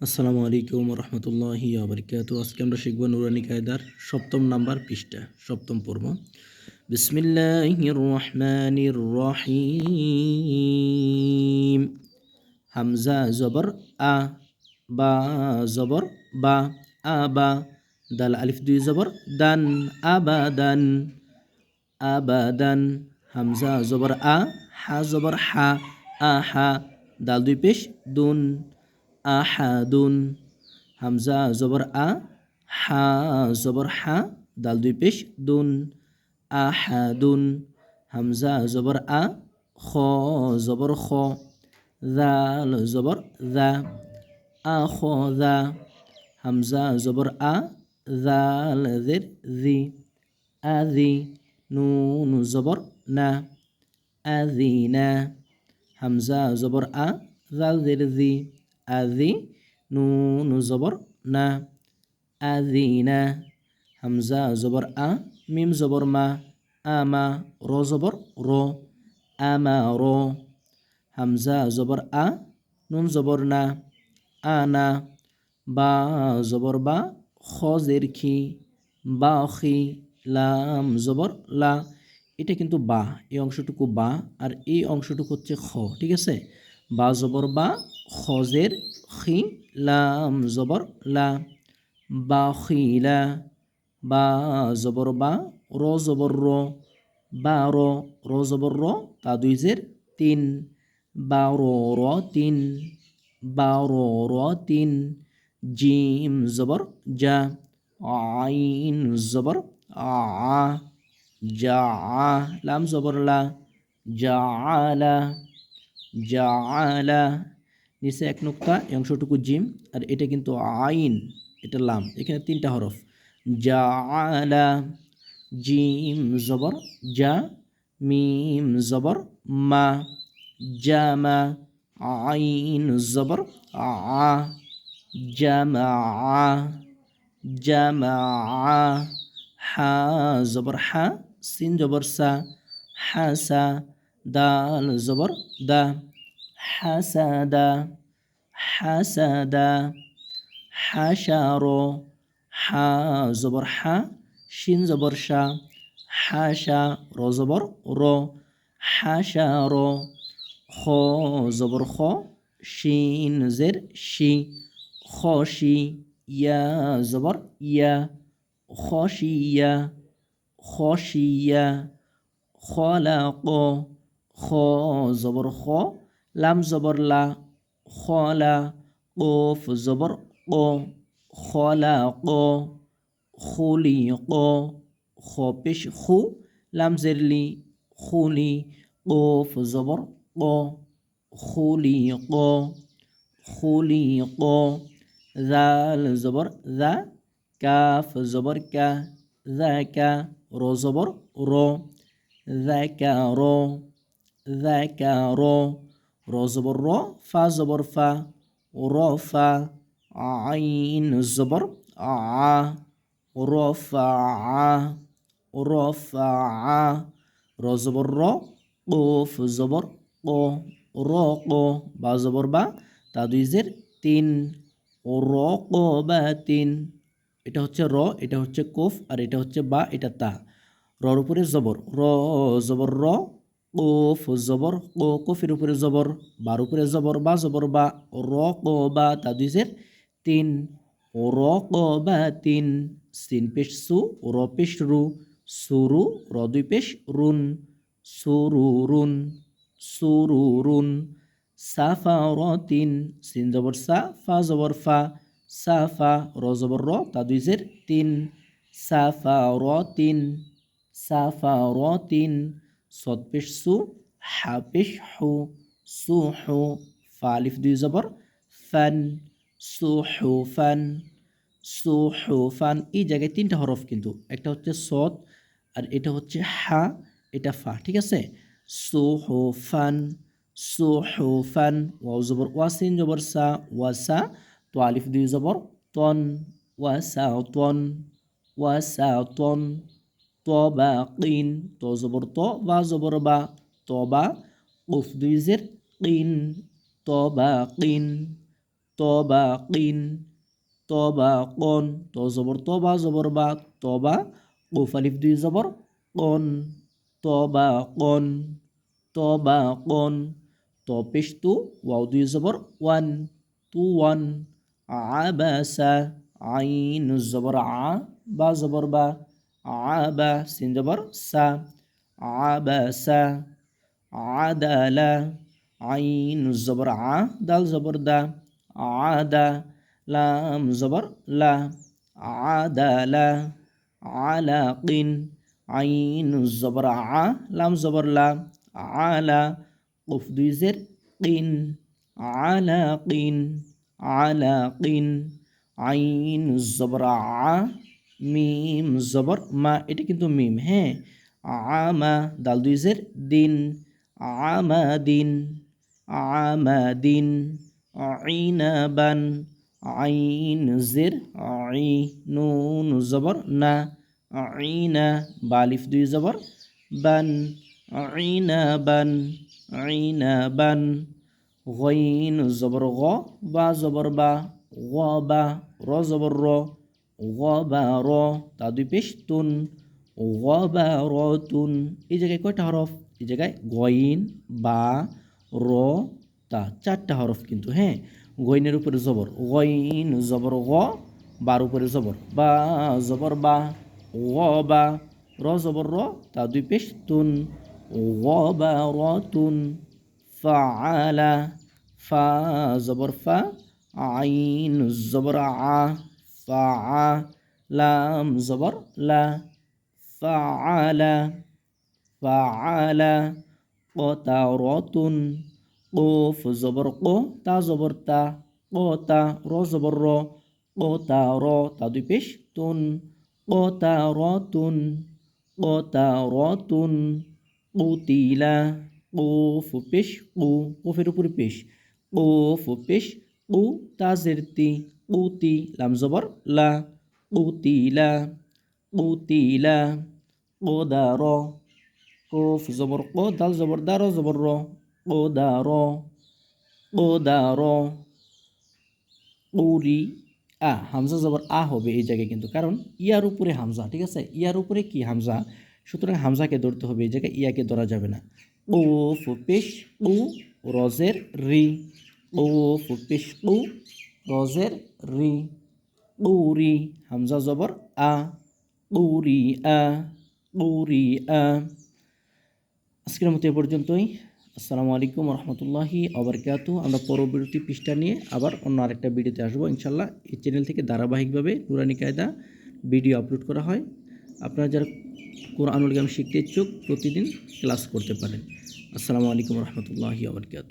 আসসালামু আলাইকুম রহমতুল্লাহি আবরকাত আজকে আমরা শিখব নুরানি কায়দার সপ্তম নাম্বার পৃষ্ঠা, সপ্তম পর্ব। বিসমিল্লাহির রহমানির রহিম। হামজা জবর, আ, বা জবর, বা আবা দাল, আলিফ, দুই জবর, দান, আবাদান আবাদান, হামজা জবর, আ, হা জবর, হা, আ, হা, দাল, দুই পেশ, দুন আহাদুন, হামজা, জবর আ, হা, জবর হা, দাল দুই পেশ, দুন, আহাদুন, হামজা, জবর আ, খ, জবর খ, দাল, জবর দা আখ দা, হামজা, জবর আ, দাল দের দি আদি নুন, জবর না আদিনা হামজা, জবর আ, দাল দের দি আদি নুন জবর না আদিনা হামজা জবর আ মিম জবর মা আমা র জবর র আমা র হামজা জবর আ নুন জবর না আনা বা জবর বা খজের খি বা খি লাম জবর লা এটা কিন্তু বা। এই অংশটুকু বা। আর এই অংশটুকু হচ্ছে খ। ঠিক আছে? বা জবর বা. খজের খি লাম, জবর, লা, বা, খিলা, বা, জবর, বা, র, জবর, র, বা, র র, জবর, র, তা দুই জের তিন, বা, র র, তিন, বা, র র, তিন, জিম, জবর যা আইন, জবর, আ যা লাম, জবর, লা যা আলা যা আলা নিচে এক নোক্তা, এই অংশটুকু জিম, আর এটা কিন্তু আইন, এটা লাম, এখানে তিনটা হরফ। যা আলা জিম, জবর যা মিম, জবর, মা জামা আইন, জবর, আ জামা জামা হা, জবর, হা, সিন, জবর, সা হাসা দাল, জবর, দা। হাসাদা হাসাদা হাসার হা জবর হা শিন জবর শা হাসা র জবর র হাসার খ জবর খ শিন জের শি খসি ইয়া জবর ইয়া খসিয়া খসিয়া খলাক খ জবর খ লাম জবর লা, খলা, কফ জবর ক, খলা ক, খুলি ক খ পেশ খু, লাম জেরলি খুলি, কফ জবর ক, খুলি ক খুলি ক, জাল জবর জা, কাফ জবর কা র জবর র ফা জবর ফা র ফা আইন জবর আ র ফা আ র ফা আ র জবর র কফ জবর ক র ক বা জবর বা তা দুই জের তিন র ক বা তিন এটা হচ্ছে র, এটা হচ্ছে কোফ, আর এটা হচ্ছে বা, এটা তা। রর উপরে জবর। র জবর, র। কোফ জবর কো কোফের উপরে জবর বার উপরে জবর বা জবর বা র ক বা তা দুইজের তিন র ক বা তিন সিন পেশ সু র পেশ রু সুরু র দুই পেশ রুন সুরু রুন সুরু রুন সাফা র তিন সিন জবর সা ফা জবর ফা সাফা র জবর র তা দুই জের তিন সাফা র তিন সাফা র তিন সদ পেশ সু হা পেশ হু সু হু ফালিফ দুই জবর, ফান সু হু ফান সু হু ফান, এই জায়গায় তিনটা হরফ কিন্তু। একটা হচ্ছে সদ আর এটা হচ্ছে হা, এটা ফা, ঠিক আছে? সু হু ফান সু হু ফান, ওয়াও জবর, ওয়াসিন জবর, সা, ওয়াসা, তো আলিফ দুই জবর, তন, ওয়াসা তন ওয়াসা, তন তবা কিন তো জবর তো বা জবর বা তবা উফ দুই জের কিন তবা কিন তবাকিন তবাকন ত জবর তবা জবর বা তবা কফ আলিফ দুই জবর কন তবাকন তবাকন ত পেশ তু ওয়াও দুই জবর ওয়ান তু ওয়ান আবাসা আইন জবর আ বা জবর বা আবা সিন জবর সা আবাসা আদালা আইন জবর আ দাল জবর দা আদা লাম জবর লা আদালা আলাকিন আইন জবর আ লাম জবর লা আলা কফ দুই জের কিন আলাকিন আলাকিন আইন জবর আ মিম, জবর, মা, এটা কিন্তু মিম হ্যাঁ। আমা, দাল দুই জের, দিন। আমাদিন আমাদিন আইনাবান। আইন জের, আই, নুন, জবর, না। আইনা, বালিফ দুই জবর, বান। আইনাবান। আইনাবান। গইন, জবর, গ। বা, জবর, বা। গ, বা। র, জবর, র। গ বা র তা দুই পেশ তুন গ বা র তুন এই জায়গায় কয়টা হরফ? এই জায়গায় গইন, বা, র, তা। চারটা হরফ কিন্তু হ্যাঁ? গইনের উপরে জবর। গইন, জবর, গ, বার উপরে জবর। বা জবর, বা, গ, বা, র, জবর, র তা দুই পেশ তুন গ বা র তুন ফাআলা, ফা, জবর, ফা, আইন, জবর, আ। ফা লাম জবর লা ফাআলা ফাআলা কতারতুন কফ জবর কো তা জবর তা কতা র জবর র কতা র তা দুই পেশ তুন কতারতুন কতারতুন কুতিলা কফ পেশ কু কফের উপরে পেশ কফ পেশ কু তাজের তি কুতি লাম জবর লা কুতিলা কুতিলা কোদার কফ জবর কো দাল জবর দার জবর র কোদার কোদার উরি আ হামজা জবর আ হবে এই জায়গায় কিন্তু, কারণ ইয়ার উপরে হামজা ঠিক আছে? ইয়ার উপরে কি হামজা সুতরাং হামজাকে ধরতে হবে, এই জায়গায় ইয়াকে ধরা যাবে না। ও ফুপিস উ রজের রি ফুপিস উ রজের রি। উরি, হামজা জবর আ। উরি আ উরি আ। আজকের মতো এ পর্যন্তই। আসসালামু আলাইকুম রহমতুল্লাহি আবরকাত আমরা পরবর্তী পৃষ্ঠা নিয়ে আবার অন্য আরেকটা ভিডিওতে আসব। ইনশাল্লাহ এই চ্যানেল থেকে ধারাবাহিকভাবে নুরানি কায়দা ভিডিও আপলোড করা হয়। আপনারা যারা কোরআনুল গাম শিখতে ইচ্ছুক, প্রতিদিন ক্লাস করতে পারেন। আসসালামু আলাইকুম রহমতুল্লাহি আবরকাত